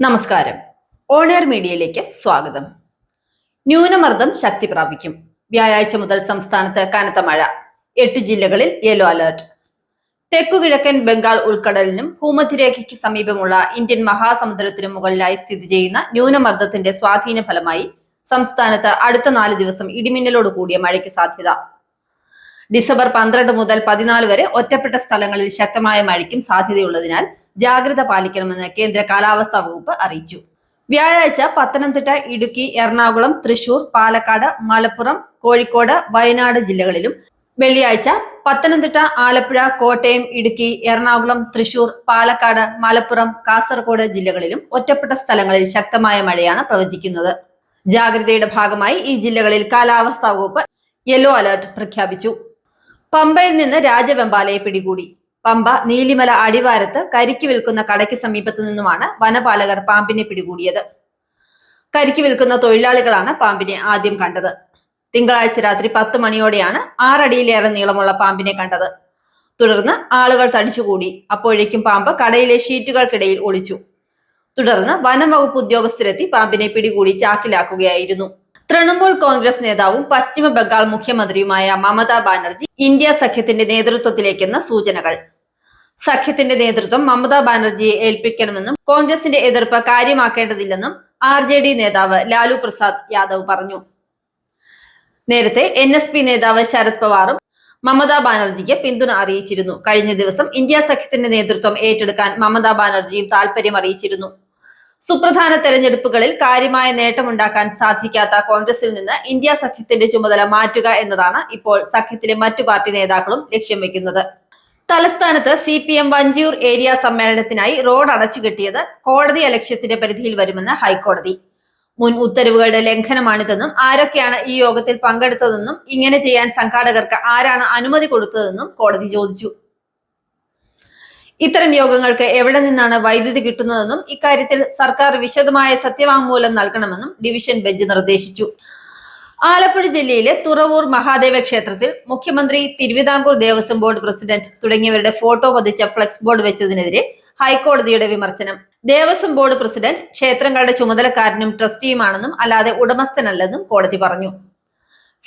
നമസ്കാരം. ഓണയർ മീഡിയയിലേക്ക് സ്വാഗതം. ന്യൂനമർദ്ദം ശക്തി പ്രാപിക്കും. വ്യാഴാഴ്ച മുതൽ സംസ്ഥാനത്ത് കനത്ത മഴ. എട്ട് ജില്ലകളിൽ യെല്ലോ അലർട്ട്. തെക്കുകിഴക്കൻ ബംഗാൾ ഉൾക്കടലിനും ഭൂമധ്യരേഖയ്ക്ക് സമീപമുള്ള ഇന്ത്യൻ മഹാസമുദ്രത്തിനും മുകളിലായി സ്ഥിതി ചെയ്യുന്ന ന്യൂനമർദ്ദത്തിന്റെ സ്വാധീന ഫലമായി സംസ്ഥാനത്ത് അടുത്ത നാല് ദിവസം ഇടിമിന്നലോട് കൂടിയ മഴയ്ക്ക് സാധ്യത. ഡിസംബർ പന്ത്രണ്ട് മുതൽ പതിനാല് വരെ ഒറ്റപ്പെട്ട സ്ഥലങ്ങളിൽ ശക്തമായ മഴയ്ക്കും സാധ്യതയുള്ളതിനാൽ ജാഗ്രത പാലിക്കണമെന്ന് കേന്ദ്ര കാലാവസ്ഥാ വകുപ്പ് അറിയിച്ചു. വ്യാഴാഴ്ച പത്തനംതിട്ട ഇടുക്കി എറണാകുളം തൃശൂർ പാലക്കാട് മലപ്പുറം കോഴിക്കോട് വയനാട് ജില്ലകളിലും വെള്ളിയാഴ്ച പത്തനംതിട്ട ആലപ്പുഴ കോട്ടയം ഇടുക്കി എറണാകുളം തൃശൂർ പാലക്കാട് മലപ്പുറം കാസർഗോഡ് ജില്ലകളിലും ഒറ്റപ്പെട്ട സ്ഥലങ്ങളിൽ ശക്തമായ മഴയാണ് പ്രവചിക്കുന്നത്. ജാഗ്രതയുടെ ഭാഗമായി ഈ ജില്ലകളിൽ കാലാവസ്ഥാ വകുപ്പ് യെല്ലോ അലർട്ട് പ്രഖ്യാപിച്ചു. പമ്പയിൽ നിന്ന് രാജവെമ്പാലയെ പിടികൂടി. പമ്പ നീലിമല അടിവാരത്ത് കരിക്ക് വിൽക്കുന്ന കടയ്ക്ക് സമീപത്തു നിന്നുമാണ് വനപാലകർ പാമ്പിനെ പിടികൂടിയത്. കരിക്ക് വിൽക്കുന്ന തൊഴിലാളികളാണ് പാമ്പിനെ ആദ്യം കണ്ടത്. തിങ്കളാഴ്ച രാത്രി പത്ത് മണിയോടെയാണ് ആറടിയിലേറെ നീളമുള്ള പാമ്പിനെ കണ്ടത്. തുടർന്ന് ആളുകൾ തടിച്ചുകൂടി. അപ്പോഴേക്കും പാമ്പ് കടയിലെ ഷീറ്റുകൾക്കിടയിൽ ഒളിച്ചു. തുടർന്ന് വനം വകുപ്പ് ഉദ്യോഗസ്ഥരെത്തി പാമ്പിനെ പിടികൂടി ചാക്കിലാക്കുകയായിരുന്നു. തൃണമൂൽ കോൺഗ്രസ് നേതാവും പശ്ചിമ ബംഗാൾ മുഖ്യമന്ത്രിയുമായ മമതാ ബാനർജി ഇന്ത്യ സഖ്യത്തിന്റെ നേതൃത്വത്തിലേക്കെന്ന സൂചനകൾ. സഖ്യത്തിന്റെ നേതൃത്വം മമതാ ബാനർജിയെ ഏൽപ്പിക്കണമെന്നും കോൺഗ്രസിന്റെ എതിർപ്പ് കാര്യമാക്കേണ്ടതില്ലെന്നും ആർ ജെ ഡി നേതാവ് ലാലു പ്രസാദ് യാദവ് പറഞ്ഞു. നേരത്തെ എൻ എസ് പി നേതാവ് ശരത് പവാറും മമതാ ബാനർജിക്ക് പിന്തുണ അറിയിച്ചിരുന്നു. കഴിഞ്ഞ ദിവസം ഇന്ത്യ സഖ്യത്തിന്റെ നേതൃത്വം ഏറ്റെടുക്കാൻ മമതാ ബാനർജിയും താൽപര്യം അറിയിച്ചിരുന്നു. സുപ്രധാന തെരഞ്ഞെടുപ്പുകളിൽ കാര്യമായ നേട്ടമുണ്ടാക്കാൻ സാധിക്കാത്ത കോൺഗ്രസിൽ നിന്ന് ഇന്ത്യ സഖ്യത്തിന്റെ ചുമതല മാറ്റുക എന്നതാണ് ഇപ്പോൾ സഖ്യത്തിലെ മറ്റു പാർട്ടി നേതാക്കളും ലക്ഷ്യം വെക്കുന്നത്. തലസ്ഥാനത്ത് C P M Vanchiyoor area സമ്മേളനത്തിനായി road അടച്ചു കെട്ടിയത് കോടതി അലക്ഷ്യത്തിന്റെ പരിധിയിൽ വരുമെന്ന് ഹൈക്കോടതി. മുൻ ഉത്തരവുകളുടെ ലംഘനമാണിതെന്നും ആരൊക്കെയാണ് ഈ യോഗത്തിൽ പങ്കെടുത്തതെന്നും ഇങ്ങനെ ചെയ്യാൻ സംഘാടകർക്ക് ആരാണ് അനുമതി കൊടുത്തതെന്നും കോടതി ചോദിച്ചു. ഇത്തരം യോഗങ്ങൾക്ക് എവിടെ നിന്നാണ് വൈദ്യുതി കിട്ടുന്നതെന്നും ഇക്കാര്യത്തിൽ സർക്കാർ വിശദമായ സത്യവാങ്മൂലം നൽകണമെന്നും ഡിവിഷൻ ബെഞ്ച് നിർദ്ദേശിച്ചു. ആലപ്പുഴ ജില്ലയിലെ തുറവൂർ മഹാദേവ ക്ഷേത്രത്തിൽ മുഖ്യമന്ത്രി തിരുവിതാംകൂർ ദേവസ്വം ബോർഡ് പ്രസിഡന്റ് തുടങ്ങിയവരുടെ ഫോട്ടോ പതിച്ച ഫ്ലെക്സ് ബോർഡ് വെച്ചതിനെതിരെ ഹൈക്കോടതിയുടെ വിമർശനം. ദേവസ്വം ബോർഡ് പ്രസിഡന്റ് ക്ഷേത്രങ്ങളുടെ ചുമതലക്കാരനും ട്രസ്റ്റിയുമാണെന്നും അല്ലാതെ ഉടമസ്ഥനല്ലെന്നും കോടതി പറഞ്ഞു.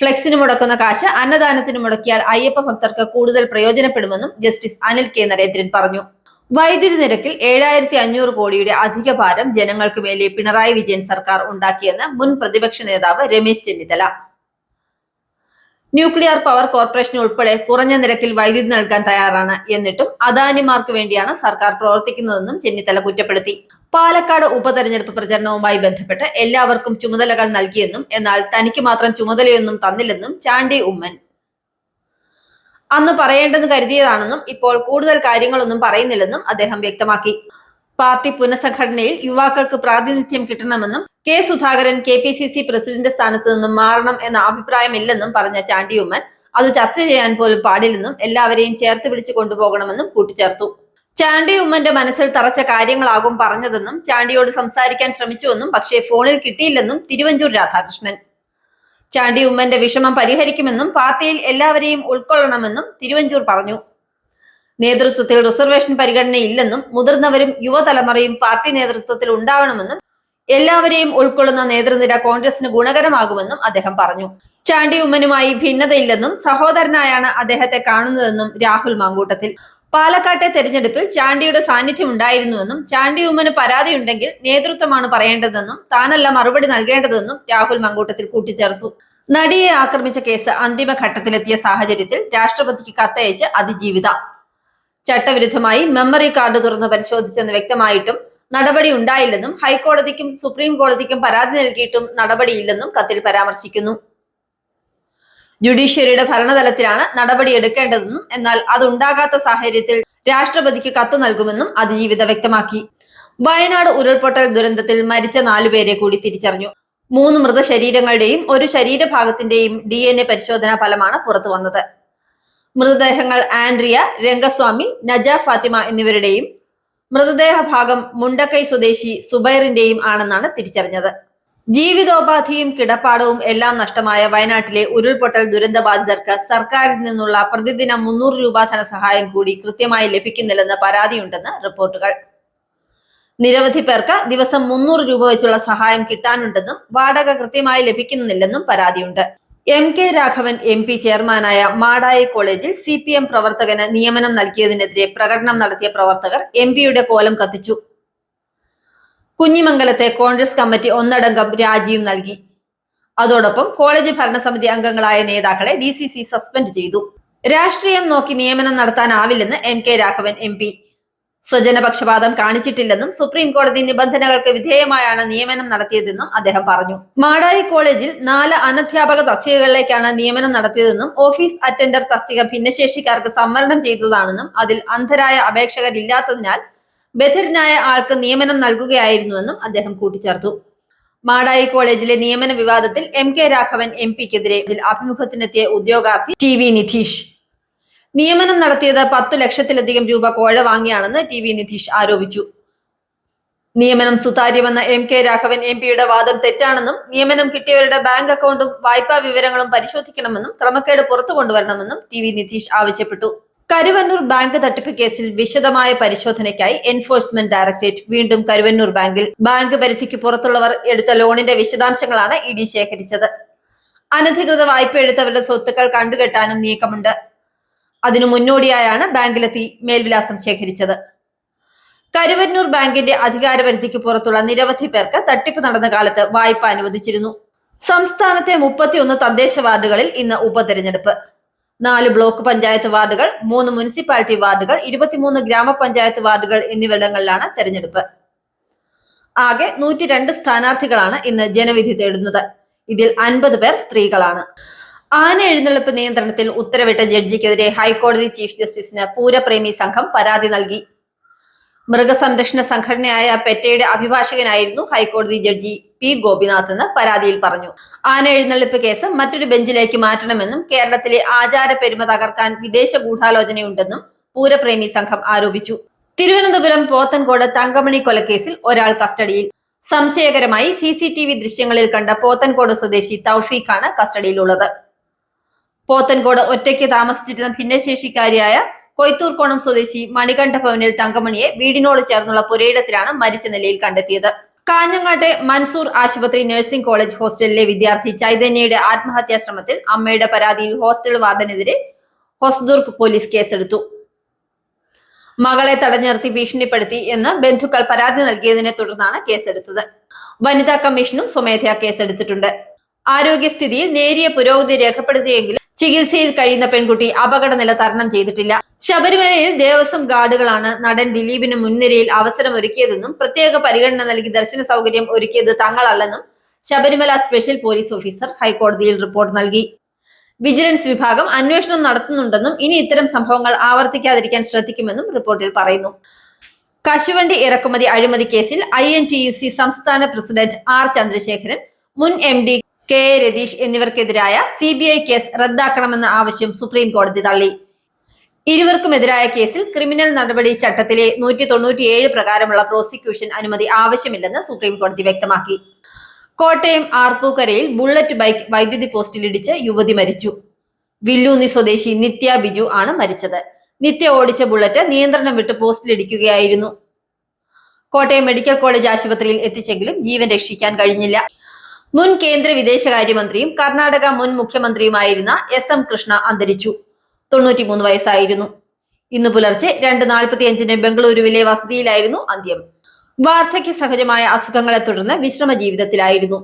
ഫ്ലെക്സിന് മുടക്കുന്ന കാശ് അന്നദാനത്തിന് മുടക്കിയാൽ അയ്യപ്പ ഭക്തർക്ക് കൂടുതൽ പ്രയോജനപ്പെടുമെന്നും ജസ്റ്റിസ് അനിൽ കെ നരേന്ദ്രൻ പറഞ്ഞു. വൈദ്യുതി നിരക്കിൽ ഏഴായിരത്തി അഞ്ഞൂറ് കോടിയുടെ അധിക ഭാരം ജനങ്ങൾക്ക് മേലെ പിണറായി വിജയൻ സർക്കാർ ഉണ്ടാക്കിയെന്ന് മുൻ പ്രതിപക്ഷ നേതാവ് Ramesh Chennithala. Nuclear power corporation ഉൾപ്പെടെ കുറഞ്ഞ നിരക്കിൽ വൈദ്യുതി നൽകാൻ തയ്യാറാണ്. എന്നിട്ടും അദാനിമാർക്ക് വേണ്ടിയാണ് സർക്കാർ പ്രവർത്തിക്കുന്നതെന്നും ചെന്നിത്തല കുറ്റപ്പെടുത്തി. പാലക്കാട് ഉപതെരഞ്ഞെടുപ്പ് പ്രചരണവുമായി ബന്ധപ്പെട്ട് എല്ലാവർക്കും ചുമതലകൾ നൽകിയെന്നും എന്നാൽ തനിക്ക് മാത്രം ചുമതലയൊന്നും തന്നില്ലെന്നും ചാണ്ടി ഉമ്മൻ. അന്ന് പറയേണ്ടെന്ന് കരുതിയതാണെന്നും ഇപ്പോൾ കൂടുതൽ കാര്യങ്ങളൊന്നും പറയുന്നില്ലെന്നും അദ്ദേഹം വ്യക്തമാക്കി. പാർട്ടി പുനഃസംഘടനയിൽ യുവാക്കൾക്ക് പ്രാതിനിധ്യം കിട്ടണമെന്നും K Sudhakaran K P C C president സ്ഥാനത്ത് നിന്നും മാറണം എന്ന അഭിപ്രായമില്ലെന്നും പറഞ്ഞ ചാണ്ടി ഉമ്മൻ അത് ചർച്ച ചെയ്യാൻ പോലും പാടില്ലെന്നും എല്ലാവരെയും ചേർത്ത് പിടിച്ചു കൊണ്ടുപോകണമെന്നും കൂട്ടിച്ചേർത്തു. ചാണ്ടി ഉമ്മന്റെ മനസ്സിൽ തറച്ച കാര്യങ്ങളാകും പറഞ്ഞതെന്നും ചാണ്ടിയോട് സംസാരിക്കാൻ ശ്രമിച്ചുവെന്നും പക്ഷേ ഫോണിൽ കിട്ടിയില്ലെന്നും തിരുവഞ്ചൂർ രാധാകൃഷ്ണൻ. ചാണ്ടി ഉമ്മന്റെ വിഷമം പരിഹരിക്കുമെന്നും പാർട്ടിയിൽ എല്ലാവരെയും ഉൾക്കൊള്ളണമെന്നും തിരുവഞ്ചൂർ പറഞ്ഞു. നേതൃത്വത്തിൽ റിസർവേഷൻ പരിഗണനയില്ലെന്നും മുതിർന്നവരും യുവതലമുറയും പാർട്ടി നേതൃത്വത്തിൽ ഉണ്ടാവണമെന്നും എല്ലാവരെയും ഉൾക്കൊള്ളുന്ന നേതൃനിര കോൺഗ്രസിന് ഗുണകരമാകുമെന്നും അദ്ദേഹം പറഞ്ഞു. ചാണ്ടി ഉമ്മനുമായി ഭിന്നതയില്ലെന്നും സഹോദരനായാണ് അദ്ദേഹത്തെ കാണുന്നതെന്നും രാഹുൽ മാങ്കൂട്ടത്തിൽ പാലക്കാട്ടെ തെരഞ്ഞെടുപ്പിൽ ചാണ്ടിയുടെ സാന്നിധ്യം ഉണ്ടായിരുന്നുവെന്നും ചാണ്ടി ഉമ്മന് പരാതിയുണ്ടെങ്കിൽ നേതൃത്വമാണ് പറയേണ്ടതെന്നും താനല്ല മറുപടി നൽകേണ്ടതെന്നും രാഹുൽ മങ്കൂട്ടത്തിൽ കൂട്ടിച്ചേർത്തു. നടിയെ ആക്രമിച്ച കേസ് അന്തിമഘട്ടത്തിലെത്തിയ സാഹചര്യത്തിൽ രാഷ്ട്രപതിക്ക് കത്തയച്ച് അതിജീവിത. ചട്ടവിരുദ്ധമായി മെമ്മറി കാർഡ് തുറന്ന് പരിശോധിച്ചെന്ന് വ്യക്തമായിട്ടും നടപടി ഉണ്ടായില്ലെന്നും ഹൈക്കോടതിക്കും സുപ്രീം കോടതിക്കും പരാതി നൽകിയിട്ടും നടപടിയില്ലെന്നും കത്തിൽ പരാമർശിക്കുന്നു. ജുഡീഷ്യറിയുടെ ഭരണതലത്തിലാണ് നടപടി എടുക്കേണ്ടതെന്നും എന്നാൽ അതുണ്ടാകാത്ത സാഹചര്യത്തിൽ രാഷ്ട്രപതിക്ക് കത്ത് നൽകുമെന്നും അതിജീവിത വ്യക്തമാക്കി. വയനാട് ഉരുൾപൊട്ടൽ ദുരന്തത്തിൽ മരിച്ച നാലുപേരെ കൂടി തിരിച്ചറിഞ്ഞു. മൂന്ന് മൃതശരീരങ്ങളുടെയും ഒരു ശരീരഭാഗത്തിന്റെയും ഡി എൻ എ പരിശോധനാ ഫലമാണ് പുറത്തു വന്നത്. മൃതദേഹങ്ങൾ ആൻഡ്രിയ രംഗസ്വാമി നജ ഫാത്തിമ എന്നിവരുടെയും മൃതദേഹ ഭാഗം മുണ്ടക്കൈ സ്വദേശി സുബൈറിന്റെയും ആണെന്നാണ് തിരിച്ചറിഞ്ഞത്. ജീവിതോപാധിയും കിടപ്പാടവും എല്ലാം നഷ്ടമായ വയനാട്ടിലെ ഉരുൾപൊട്ടൽ ദുരന്തബാധിതർക്ക് സർക്കാരിൽ നിന്നുള്ള പ്രതിദിനം മുന്നൂറ് രൂപ ധനസഹായം കൂടി കൃത്യമായി ലഭിക്കുന്നില്ലെന്ന് പരാതിയുണ്ടെന്ന് റിപ്പോർട്ടുകൾ. നിരവധി പേർക്ക് ദിവസം മുന്നൂറ് രൂപ വെച്ചുള്ള സഹായം കിട്ടാനുണ്ടെന്നും വാടക കൃത്യമായി ലഭിക്കുന്നില്ലെന്നും പരാതിയുണ്ട്. M K Raghavan M P ചെയർമാനായ മാടായി കോളേജിൽ സി പി എം പ്രവർത്തകന് നിയമനം നൽകിയതിനെതിരെ പ്രകടനം നടത്തിയ പ്രവർത്തകർ എം പിയുടെ കോലം കത്തിച്ചു. കുഞ്ഞിമംഗലത്തെ കോൺഗ്രസ് കമ്മിറ്റി ഒന്നടങ്കം രാജിയും നൽകി. അതോടൊപ്പം കോളേജ് ഭരണസമിതി അംഗങ്ങളായ നേതാക്കളെ ഡി സി സി സസ്പെൻഡ് ചെയ്തു. രാഷ്ട്രീയം നോക്കി നിയമനം നടത്താനാവില്ലെന്ന് M K Raghavan M P. സ്വജനപക്ഷപാതം കാണിച്ചിട്ടില്ലെന്നും സുപ്രീം കോടതി നിബന്ധനകൾക്ക് വിധേയമായാണ് നിയമനം നടത്തിയതെന്നും അദ്ദേഹം പറഞ്ഞു. മാടായി കോളേജിൽ നാല് അനധ്യാപക തസ്തികകളിലേക്കാണ് നിയമനം നടത്തിയതെന്നും ഓഫീസ് അറ്റൻഡർ തസ്തിക ഭിന്നശേഷിക്കാർക്ക് സംവരണം ചെയ്തതാണെന്നും അതിൽ അന്ധരായ അപേക്ഷകരില്ലാത്തതിനാൽ ബധിരനായ ആൾക്ക് നിയമനം നൽകുകയായിരുന്നുവെന്നും അദ്ദേഹം കൂട്ടിച്ചേർത്തു. മാടായി കോളേജിലെ നിയമന വിവാദത്തിൽ എം കെ രാഘവൻ എം പിക്കെതിരെ അഭിമുഖത്തിനെത്തിയ ഉദ്യോഗാർത്ഥി ടി വി നിധീഷ് നിയമനം നടത്തിയത് പത്തു ലക്ഷത്തിലധികം രൂപ കോഴ വാങ്ങിയാണെന്ന് ടി വി നിധീഷ് ആരോപിച്ചു. നിയമനം സുതാര്യമെന്ന എം കെ രാഘവൻ എം പിയുടെ വാദം തെറ്റാണെന്നും നിയമനം കിട്ടിയവരുടെ ബാങ്ക് അക്കൗണ്ടും വായ്പാ വിവരങ്ങളും പരിശോധിക്കണമെന്നും ക്രമക്കേട് പുറത്തു കൊണ്ടുവരണമെന്നും ടി വി നിധീഷ് ആവശ്യപ്പെട്ടു. കരുവന്നൂർ ബാങ്ക് തട്ടിപ്പ് കേസിൽ വിശദമായ പരിശോധനയ്ക്കായി എൻഫോഴ്സ്മെന്റ് ഡയറക്ടറേറ്റ് വീണ്ടും കരുവന്നൂർ ബാങ്കിൽ. ബാങ്ക് പരിധിക്ക് പുറത്തുള്ളവർ എടുത്ത ലോണിന്റെ വിശദാംശങ്ങളാണ് ഇഡി ശേഖരിച്ചത്. അനധികൃത വായ്പ എടുത്തവരുടെ സ്വത്തുക്കൾ കണ്ടുകെട്ടാനും നീക്കമുണ്ട്. അതിനു മുന്നോടിയായാണ് ബാങ്കിലെത്തി മേൽവിലാസം ശേഖരിച്ചത്. കരുവന്നൂർ ബാങ്കിന്റെ അധികാരപരിധിക്ക് പുറത്തുള്ള നിരവധി പേർക്ക് തട്ടിപ്പ് നടന്ന കാലത്ത് വായ്പ അനുവദിച്ചിരുന്നു. സംസ്ഥാനത്തെ മുപ്പത്തിയൊന്ന് തദ്ദേശ വാർഡുകളിൽ ഇന്ന് ഉപതെരഞ്ഞെടുപ്പ്. നാല് ബ്ലോക്ക് പഞ്ചായത്ത് വാർഡുകൾ മൂന്ന് മുനിസിപ്പാലിറ്റി വാർഡുകൾ ഇരുപത്തിമൂന്ന് ഗ്രാമപഞ്ചായത്ത് വാർഡുകൾ എന്നിവിടങ്ങളിലാണ് തെരഞ്ഞെടുപ്പ്. ആകെ നൂറ്റി രണ്ട് സ്ഥാനാർത്ഥികളാണ് ഇന്ന് ജനവിധി തേടുന്നത്. ഇതിൽ അൻപത് പേർ സ്ത്രീകളാണ്. ആന എഴുന്നള്ളിപ്പ് നിയന്ത്രണത്തിൽ ഉത്തരവിട്ട ജഡ്ജിക്കെതിരെ ഹൈക്കോടതി ചീഫ് ജസ്റ്റിസിന് പൂരപ്രേമി സംഘം പരാതി നൽകി. മൃഗസംരക്ഷണ സംഘടനയായ പെറ്റയുടെ അഭിഭാഷകനായിരുന്നു ഹൈക്കോടതി ജഡ്ജി. പി ഗോപിനാഥ് എന്ന് പരാതിയിൽ പറഞ്ഞു. ആന എഴുന്നള്ളിപ്പ് കേസ് മറ്റൊരു ബെഞ്ചിലേക്ക് മാറ്റണമെന്നും കേരളത്തിലെ ആചാര പെരുമ തകർക്കാൻ വിദേശ ഗൂഢാലോചനയുണ്ടെന്നും പൂരപ്രേമി സംഘം ആരോപിച്ചു. തിരുവനന്തപുരം പോത്തൻകോട് തങ്കമണി കൊലക്കേസിൽ ഒരാൾ കസ്റ്റഡിയിൽ. സംശയകരമായി സി സി ടി വി ദൃശ്യങ്ങളിൽ കണ്ട പോത്തൻകോട് സ്വദേശി തൗഫീഖാണ് കസ്റ്റഡിയിലുള്ളത്. പോത്തൻകോട് ഒറ്റയ്ക്ക് താമസിച്ചിരുന്ന ഭിന്നശേഷിക്കാരിയായ കൊയ്ത്തൂർക്കോണം സ്വദേശി മണികണ്ഠ ഭവനിൽ തങ്കമണിയെ വീടിനോട് ചേർന്നുള്ള പുരയിടത്തിലാണ് മരിച്ച നിലയിൽ കണ്ടെത്തിയത്. കാഞ്ഞങ്ങാട്ടെ മൻസൂർ ആശുപത്രി നഴ്സിംഗ് കോളേജ് ഹോസ്റ്റലിലെ വിദ്യാർത്ഥി ചൈതന്യയുടെ ആത്മഹത്യാ ശ്രമത്തിൽ അമ്മയുടെ പരാതിയിൽ ഹോസ്റ്റൽ വാർഡനെതിരെ ഹൊസ്ദുർഗ് പോലീസ് കേസെടുത്തു. മകളെ തടഞ്ഞിർത്തി ഭീഷണിപ്പെടുത്തി എന്ന് ബന്ധുക്കൾ പരാതി നൽകിയതിനെ തുടർന്നാണ് കേസെടുത്തത്. വനിതാ കമ്മീഷനും സ്വമേധയാ കേസെടുത്തിട്ടുണ്ട്. ആരോഗ്യസ്ഥിതിയിൽ നേരിയ പുരോഗതി രേഖപ്പെടുത്തിയെങ്കിലും ചികിത്സയിൽ കഴിയുന്ന പെൺകുട്ടി അപകടനില തരണം ചെയ്തിട്ടില്ല. ശബരിമലയിൽ ദേവസ്വം ഗാർഡുകളാണ് നടൻ ദിലീപിന് മുൻനിരയിൽ അവസരം ഒരുക്കിയതെന്നും പ്രത്യേക പരിഗണന നൽകി ദർശന സൗകര്യം ഒരുക്കിയത് തങ്ങളല്ലെന്നും ശബരിമല സ്പെഷ്യൽ പോലീസ് ഓഫീസർ ഹൈക്കോടതിയിൽ റിപ്പോർട്ട് നൽകി. വിജിലൻസ് വിഭാഗം അന്വേഷണം നടത്തുന്നുണ്ടെന്നും ഇനി ഇത്തരം സംഭവങ്ങൾ ആവർത്തിക്കാതിരിക്കാൻ ശ്രദ്ധിക്കുമെന്നും റിപ്പോർട്ടിൽ പറയുന്നു. കശുവണ്ടി ഇറക്കുമതി അഴിമതി കേസിൽ ഐ സംസ്ഥാന പ്രസിഡന്റ് ആർ ചന്ദ്രശേഖരൻ മുൻ എം കെ രതീഷ് എന്നിവർക്കെതിരായ സി ബി ഐ കേസ് റദ്ദാക്കണമെന്ന ആവശ്യം സുപ്രീം കോടതി തള്ളി. ഇരുവർക്കുമെതിരായ കേസിൽ ക്രിമിനൽ നടപടി ചട്ടത്തിലെ നൂറ്റി തൊണ്ണൂറ്റിയേഴ് പ്രകാരമുള്ള പ്രോസിക്യൂഷൻ അനുമതി ആവശ്യമില്ലെന്ന് സുപ്രീം കോടതി വ്യക്തമാക്കി. കോട്ടയം ആർപ്പൂക്കരയിൽ ബുള്ളറ്റ് ബൈക്ക് വൈദ്യുതി പോസ്റ്റിലിടിച്ച് യുവതി മരിച്ചു. വില്ലൂന്നി സ്വദേശി നിത്യ ബിജു ആണ് മരിച്ചത്. നിത്യ ഓടിച്ച ബുള്ളറ്റ് നിയന്ത്രണം വിട്ട് പോസ്റ്റിലിടിക്കുകയായിരുന്നു കോട്ടയം മെഡിക്കൽ കോളേജ് ആശുപത്രിയിൽ എത്തിച്ചെങ്കിലും ജീവൻ രക്ഷിക്കാൻ കഴിഞ്ഞില്ല. മുൻ കേന്ദ്ര വിദേശകാര്യമന്ത്രിയും കർണാടക മുൻ മുഖ്യമന്ത്രിയുമായിരുന്ന എസ് എം കൃഷ്ണ അന്തരിച്ചു. തൊണ്ണൂറ്റിമൂന്ന് വയസ്സായിരുന്നു. ഇന്ന് പുലർച്ചെ രണ്ട് നാൽപ്പത്തിയഞ്ചിന് ബംഗളൂരുവിലെ വസതിയിലായിരുന്നു അന്ത്യം. വാർദ്ധക്യ സഹജമായ അസുഖങ്ങളെ തുടർന്ന് വിശ്രമ ജീവിതത്തിലായിരുന്നു.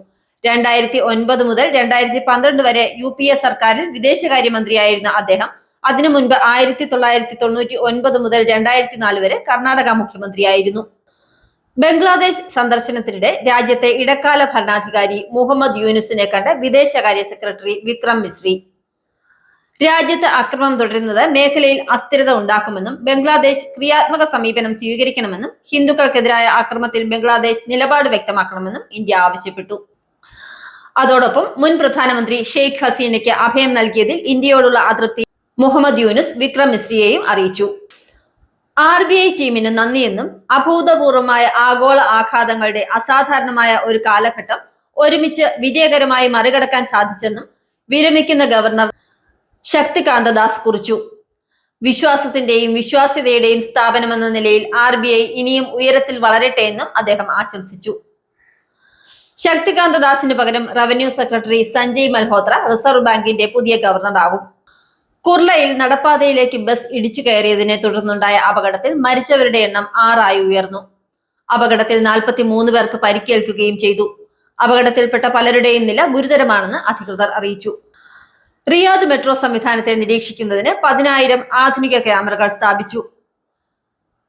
രണ്ടായിരത്തി ഒൻപത് മുതൽ രണ്ടായിരത്തി പന്ത്രണ്ട് വരെ യു പി എ സർക്കാരിൽ വിദേശകാര്യമന്ത്രിയായിരുന്ന അദ്ദേഹം അതിനു മുൻപ് ആയിരത്തി തൊള്ളായിരത്തി തൊണ്ണൂറ്റി ഒൻപത് മുതൽ രണ്ടായിരത്തി നാല് വരെ കർണാടക മുഖ്യമന്ത്രിയായിരുന്നു. ബംഗ്ലാദേശ് സന്ദർശനത്തിനിടെ രാജ്യത്തെ ഇടക്കാല ഭരണാധികാരി മുഹമ്മദ് യൂനുസിനെ കണ്ട വിദേശകാര്യ സെക്രട്ടറി വിക്രം മിശ്രി. രാജ്യത്ത് അക്രമം തുടരുന്നത് മേഖലയിൽ അസ്ഥിരത ഉണ്ടാക്കുമെന്നും ബംഗ്ലാദേശ് ക്രിയാത്മക സമീപനം സ്വീകരിക്കണമെന്നും ഹിന്ദുക്കൾക്കെതിരായ അക്രമത്തിൽ ബംഗ്ലാദേശ് നിലപാട് വ്യക്തമാക്കണമെന്നും ഇന്ത്യ ആവശ്യപ്പെട്ടു. അതോടൊപ്പം മുൻ പ്രധാനമന്ത്രി ഷെയ്ഖ് ഹസീനയ്ക്ക് അഭയം നൽകിയതിൽ ഇന്ത്യയോടുള്ള അതൃപ്തി മുഹമ്മദ് യൂനുസ് വിക്രം മിശ്രിയെയും അറിയിച്ചു. ആർ ബി ഐ ടീമിന് നന്ദിയെന്നും അഭൂതപൂർവമായ ആഗോള ആഘാതങ്ങളുടെ അസാധാരണമായ ഒരു കാലഘട്ടം ഒരുമിച്ച് വിജയകരമായി മറികടക്കാൻ സാധിച്ചെന്നും വിരമിക്കുന്ന ഗവർണർ ശക്തികാന്ത ദാസ് കുറിച്ചു. വിശ്വാസത്തിന്റെയും വിശ്വാസ്യതയുടെയും സ്ഥാപനമെന്ന നിലയിൽ ആർ ബി ഐ ഇനിയും ഉയരത്തിൽ വളരട്ടെ എന്നും അദ്ദേഹം ആശംസിച്ചു. ശക്തികാന്ത ദാസിന് പകരം revenue secretary Sanjay Malhotra reserve ബാങ്കിന്റെ പുതിയ ഗവർണറാകും. കുർളയിൽ നടപ്പാതയിലേക്ക് ബസ് ഇടിച്ചു കയറിയതിനെ തുടർന്നുണ്ടായ അപകടത്തിൽ മരിച്ചവരുടെ എണ്ണം ആറായി ഉയർന്നു. അപകടത്തിൽ നാൽപ്പത്തി മൂന്ന് പേർക്ക് പരിക്കേൽക്കുകയും ചെയ്തു. അപകടത്തിൽപ്പെട്ട പലരുടെയും നില ഗുരുതരമാണെന്ന് അധികൃതർ അറിയിച്ചു. റിയാദ് മെട്രോ സംവിധാനത്തെ നിരീക്ഷിക്കുന്നതിന് പതിനായിരം ആധുനിക ക്യാമറകൾ സ്ഥാപിച്ചു.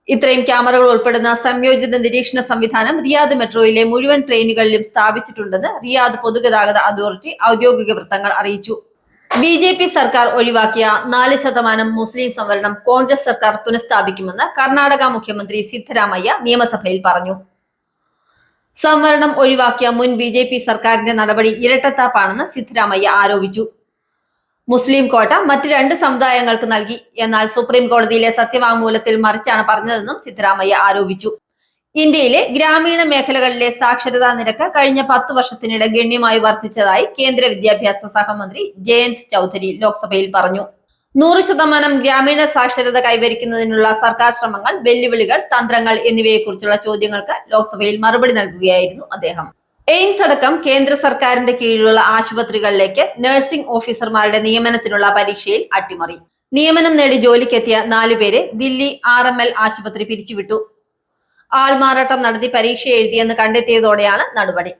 ഇത്രയും ക്യാമറകൾ ഉൾപ്പെടുന്ന സംയോജിത നിരീക്ഷണ സംവിധാനം റിയാദ് മെട്രോയിലെ മുഴുവൻ ട്രെയിനുകളിലും സ്ഥാപിച്ചിട്ടുണ്ടെന്ന് റിയാദ് പൊതുഗതാഗത അതോറിറ്റി ഔദ്യോഗിക വൃത്തങ്ങൾ അറിയിച്ചു. ബി ജെ പി സർക്കാർ ഒഴിവാക്കിയ നാല് ശതമാനം മുസ്ലിം സംവരണം കോൺഗ്രസ് സർക്കാർ പുനഃസ്ഥാപിക്കുമെന്ന് കർണാടക മുഖ്യമന്ത്രി സിദ്ധരാമയ്യ നിയമസഭയിൽ പറഞ്ഞു. സംവരണം ഒഴിവാക്കിയ മുൻ ബി ജെ പി സർക്കാരിന്റെ നടപടി ഇരട്ടത്താപ്പാണെന്ന് സിദ്ധരാമയ്യ ആരോപിച്ചു. മുസ്ലിം കോട്ട മറ്റ് രണ്ട് സമുദായങ്ങൾക്ക് നൽകി എന്നാൽ സുപ്രീം കോടതിയിലെ സത്യവാങ്മൂലത്തിൽ മറിച്ചാണ് പറഞ്ഞതെന്നും സിദ്ധരാമയ്യ ആരോപിച്ചു. ഇന്ത്യയിലെ ഗ്രാമീണ മേഖലകളിലെ സാക്ഷരതാ നിരക്ക് കഴിഞ്ഞ പത്ത് വർഷത്തിനിടെ ഗണ്യമായി വർദ്ധിച്ചതായി കേന്ദ്ര വിദ്യാഭ്യാസ സഹമന്ത്രി ജയന്ത് ചൌധരി ലോക്സഭയിൽ പറഞ്ഞു. നൂറ് ശതമാനം ഗ്രാമീണ സാക്ഷരത കൈവരിക്കുന്നതിനുള്ള സർക്കാർ ശ്രമങ്ങൾ വെല്ലുവിളികൾ തന്ത്രങ്ങൾ എന്നിവയെക്കുറിച്ചുള്ള ചോദ്യങ്ങൾക്ക് ലോക്സഭയിൽ മറുപടി നൽകുകയായിരുന്നു അദ്ദേഹം. എയിംസ് അടക്കം കേന്ദ്ര സർക്കാരിന്റെ കീഴിലുള്ള ആശുപത്രികളിലേക്ക് നഴ്സിംഗ് ഓഫീസർമാരുടെ നിയമനത്തിനുള്ള പരീക്ഷയിൽ അട്ടിമറി. നിയമനം നേടി ജോലിക്കെത്തിയ നാലുപേരെ ദില്ലി ആർ എം എൽ ആശുപത്രി പിരിച്ചുവിട്ടു. ആൾമാറാട്ടം നടത്തി പരീക്ഷ എഴുതിയെന്ന് കണ്ടെത്തിയതോടെയാണ് നടപടി.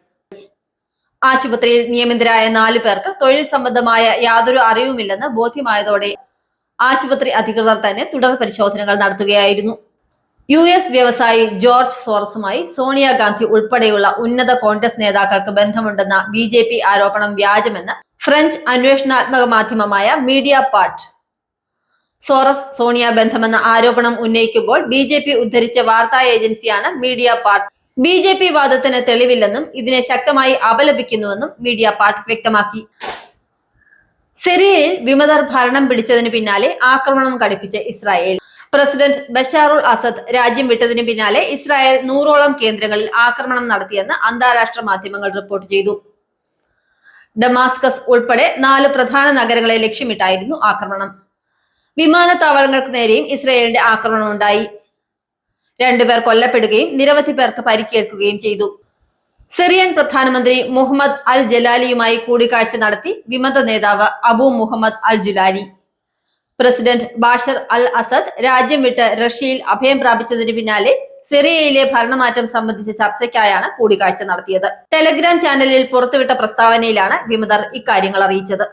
ആശുപത്രിയിൽ നിയമിതരായ നാലു പേർക്ക് തൊഴിൽ സംബന്ധമായ യാതൊരു അറിവുമില്ലെന്ന് ബോധ്യമായതോടെ ആശുപത്രി അധികൃതർ തന്നെ തുടർ പരിശോധനകൾ നടത്തുകയായിരുന്നു. യു എസ് വ്യവസായി ജോർജ് സോറസുമായി സോണിയാഗാന്ധി ഉൾപ്പെടെയുള്ള ഉന്നത കോൺഗ്രസ് നേതാക്കൾക്ക് ബന്ധമുണ്ടെന്ന ബി ആരോപണം വ്യാജമെന്ന് ഫ്രഞ്ച് അന്വേഷണാത്മക മാധ്യമമായ മീഡിയ പാർട്ട് സോറസ് സോണിയ ബന്ധമെന്ന ആരോപണം ഉന്നയിക്കുമ്പോൾ ബി ജെ പി ഉദ്ധരിച്ച വാർത്താ ഏജൻസിയാണ് Mediapart. B J P വാദത്തിന് തെളിവില്ലെന്നും ഇതിനെ ശക്തമായി അപലപിക്കുന്നുവെന്നും മീഡിയ പാർട്ട് വ്യക്തമാക്കി. സിറിയയിൽ വിമതർ ഭരണം പിടിച്ചതിന് പിന്നാലെ ആക്രമണം കടുപ്പിച്ച ഇസ്രായേൽ. പ്രസിഡന്റ് ബഷാറുൽ അസദ് രാജ്യം വിട്ടതിന് പിന്നാലെ ഇസ്രായേൽ നൂറോളം കേന്ദ്രങ്ങളിൽ ആക്രമണം നടത്തിയെന്ന് അന്താരാഷ്ട്ര മാധ്യമങ്ങൾ റിപ്പോർട്ട് ചെയ്തു. ഡമാസ്കസ് ഉൾപ്പെടെ നാല് പ്രധാന നഗരങ്ങളെ ലക്ഷ്യമിട്ടായിരുന്നു ആക്രമണം. വിമാനത്താവളങ്ങൾക്ക് നേരെയും ഇസ്രയേലിന്റെ ആക്രമണം ഉണ്ടായി. രണ്ടുപേർ കൊല്ലപ്പെടുകയും നിരവധി പേർക്ക് പരിക്കേൽക്കുകയും ചെയ്തു. സിറിയൻ പ്രധാനമന്ത്രി മുഹമ്മദ് അൽ ജലാലിയുമായി കൂടിക്കാഴ്ച നടത്തി വിമത നേതാവ് Abu Muhammad al Julani president Bashar al Assad രാജ്യം വിട്ട് റഷ്യയിൽ അഭയം പ്രാപിച്ചതിന് പിന്നാലെ സിറിയയിലെ ഭരണമാറ്റം സംബന്ധിച്ച ചർച്ചയ്ക്കായാണ് കൂടിക്കാഴ്ച നടത്തിയത്. ടെലഗ്രാം ചാനലിൽ പുറത്തുവിട്ട പ്രസ്താവനയിലാണ് വിമതർ ഇക്കാര്യങ്ങൾ അറിയിച്ചത്.